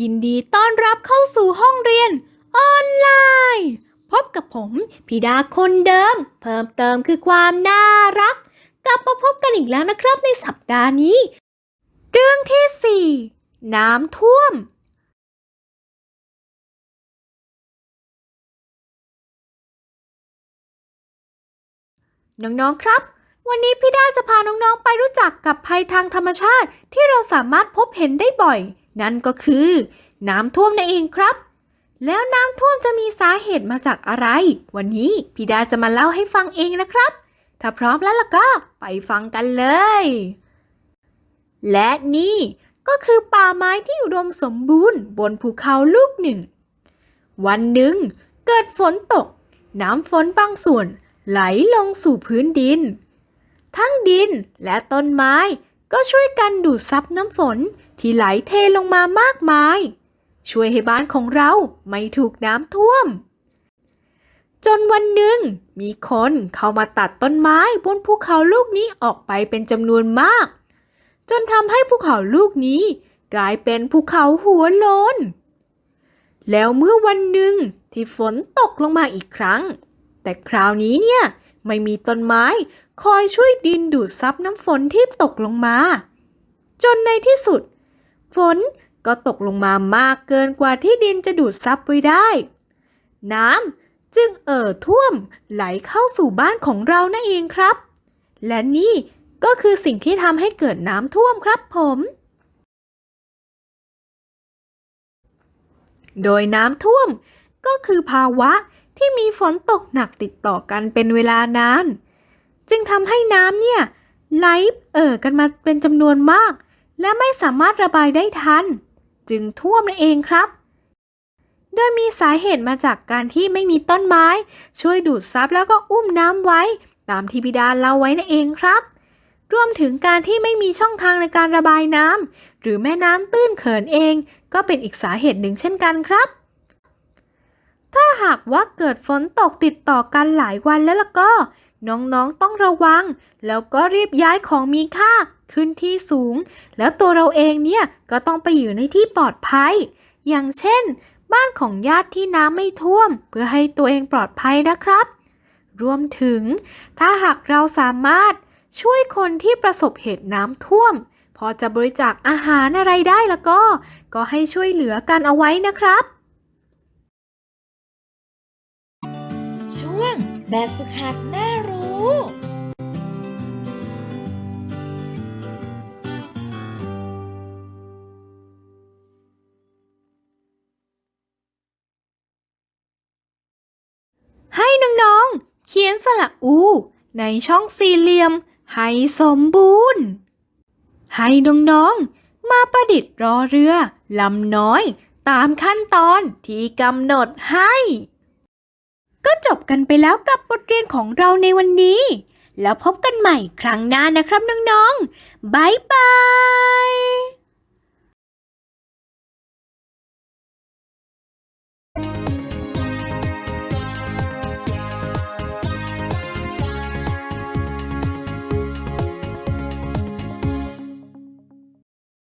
ยินดีต้อนรับเข้าสู่ห้องเรียนออนไลน์ พบกับผมพีดาคนเดิม เพิ่มเติมคือความน่ารัก กลับมาพบกันอีกแล้วนะครับในสัปดาห์นี้ เรื่องที่ 4 น้ำท่วม น้อง ๆ ครับวันนี้พี่ด้าจะพาน้อง ๆ ไปรู้จักกับภัยทางธรรมชาติที่เราสามารถพบเห็นได้บ่อย นั่นก็คือ น้ำท่วมนั่นเองครับ แล้วน้ำท่วมจะมีสาเหตุมาจากอะไร วันนี้พี่ดาจะมาเล่าให้ฟังเองนะครับ ถ้าพร้อมแล้วล่ะก็ไปฟังกันเลย และนี่ก็คือป่าไม้ที่อุดมสมบูรณ์บนภูเขาลูกหนึ่ง วันหนึ่งเกิดฝนตก น้ำฝนบางส่วนไหลลงสู่พื้นดิน ทั้งดินและต้นไม้ ก็ช่วยกันดูดซับน้ำฝนที่ไหลเทลงมามากมาย ช่วยให้บ้านของเราไม่ถูกน้ำท่วม จนวันหนึ่ง มีคนเข้ามาตัดต้นไม้บนภูเขาลูกนี้ออกไปเป็นจำนวนมาก จนทำให้ภูเขาลูกนี้กลายเป็นภูเขาหัวโลนแล้วเมื่อวันหนึ่งที่ฝนตกลงมาอีกครั้ง แต่คราวนี้เนี่ย ไม่มีต้นไม้คอยช่วยดินดูดซับน้ำฝนที่ตกลงมา จนในที่สุด ฝนก็ตกลงมามากเกินกว่าที่ดินจะดูดซับไว้ได้ น้ำจึงเอ่อท่วมไหลเข้าสู่บ้านของเรานั่นเองครับ และนี่ก็คือสิ่งที่ทำให้เกิดน้ำท่วมครับผม โดยน้ำท่วมก็คือภาวะ ที่มีฝนตกหนักติดต่อกันเป็นเวลานาน จึงทำให้น้ำเนี่ยไหลเอ่อกันมาเป็นจำนวนมาก และไม่สามารถระบายได้ทัน จึงท่วมนั่นเองครับ โดยมีสาเหตุมาจากการที่ไม่มีต้นไม้ ช่วยดูดซับแล้วก็อุ้มน้ำไว้ ตามที่บิดาเล่าไว้นั่นเองครับรวมถึงการที่ไม่มีช่องทางในการระบายน้ำหรือแม่น้ำตื้นเขินเอง ก็เป็นอีกสาเหตุหนึ่งเช่นกันครับ ถ้าหากว่าเกิดฝนตกติดต่อกันหลายวันแล้วล่ะก็ น้องๆต้องระวัง แล้วก็รีบย้ายของมีค่าขึ้นที่สูง แล้วตัวเราเองเนี่ยก็ต้องไปอยู่ในที่ปลอดภัย อย่างเช่น บ้านของญาติที่น้ำไม่ท่วม เพื่อให้ตัวเองปลอดภัยนะครับ รวมถึง ถ้าหากเราสามารถช่วยคนที่ประสบเหตุน้ำท่วม พอจะบริจาคอาหารอะไรได้แล้วก็ ก็ให้ช่วยเหลือกันเอาไว้นะครับ แบบฝึกหัดน่ารู้ ให้น้องๆ เขียนสระอู ในช่องสี่เหลี่ยม ให้สมบูรณ์ ให้น้องๆ มาประดิษฐ์รอเรือลำน้อย ตามขั้นตอนที่กำหนดให้ ก็จบกันไปแล้วกับบทเรียนของเราในวันนี้ แล้วพบกันใหม่ครั้งหน้านะครับน้องๆบายบาย